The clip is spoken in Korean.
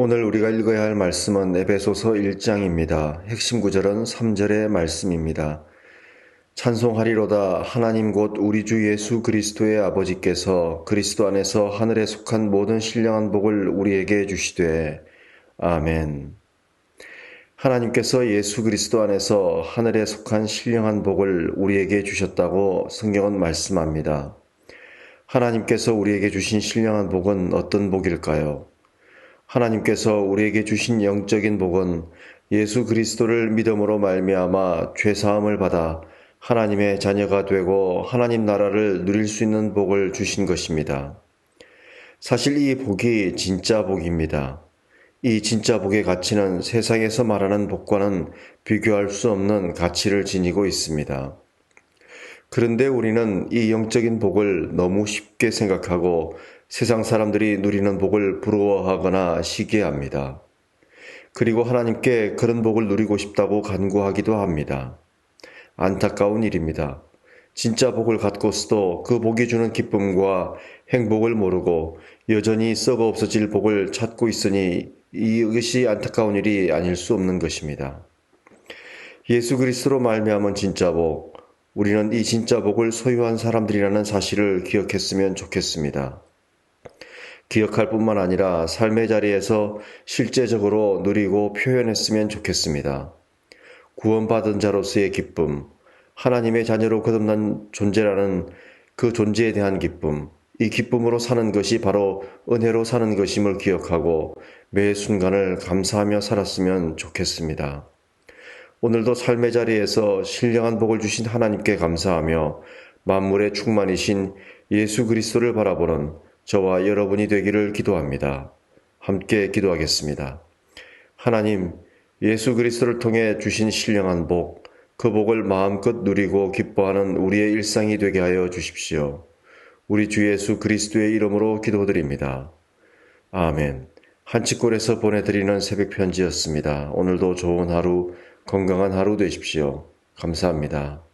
오늘 우리가 읽어야 할 말씀은 에베소서 1장입니다. 핵심 구절은 3절의 말씀입니다. 찬송하리로다 하나님 곧 우리 주 예수 그리스도의 아버지께서 그리스도 안에서 하늘에 속한 모든 신령한 복을 우리에게 주시되 아멘. 하나님께서 예수 그리스도 안에서 하늘에 속한 신령한 복을 우리에게 주셨다고 성경은 말씀합니다. 하나님께서 우리에게 주신 신령한 복은 어떤 복일까요? 하나님께서 우리에게 주신 영적인 복은 예수 그리스도를 믿음으로 말미암아 죄 사함을 받아 하나님의 자녀가 되고 하나님 나라를 누릴 수 있는 복을 주신 것입니다. 사실 이 복이 진짜 복입니다. 이 진짜 복의 가치는 세상에서 말하는 복과는 비교할 수 없는 가치를 지니고 있습니다. 그런데 우리는 이 영적인 복을 너무 쉽게 생각하고 세상 사람들이 누리는 복을 부러워하거나 시기합니다. 그리고 하나님께 그런 복을 누리고 싶다고 간구하기도 합니다. 안타까운 일입니다. 진짜 복을 갖고서도 그 복이 주는 기쁨과 행복을 모르고 여전히 썩어 없어질 복을 찾고 있으니 이것이 안타까운 일이 아닐 수 없는 것입니다. 예수 그리스도로 말미암은 진짜 복, 우리는 이 진짜 복을 소유한 사람들이라는 사실을 기억했으면 좋겠습니다. 기억할 뿐만 아니라 삶의 자리에서 실제적으로 누리고 표현했으면 좋겠습니다. 구원받은 자로서의 기쁨, 하나님의 자녀로 거듭난 존재라는 그 존재에 대한 기쁨, 이 기쁨으로 사는 것이 바로 은혜로 사는 것임을 기억하고 매 순간을 감사하며 살았으면 좋겠습니다. 오늘도 삶의 자리에서 신령한 복을 주신 하나님께 감사하며 만물의 충만이신 예수 그리스도를 바라보는 저와 여러분이 되기를 기도합니다. 함께 기도하겠습니다. 하나님, 예수 그리스도를 통해 주신 신령한 복, 그 복을 마음껏 누리고 기뻐하는 우리의 일상이 되게 하여 주십시오. 우리 주 예수 그리스도의 이름으로 기도드립니다. 아멘. 한치골에서 보내드리는 새벽 편지였습니다. 오늘도 좋은 하루, 건강한 하루 되십시오. 감사합니다.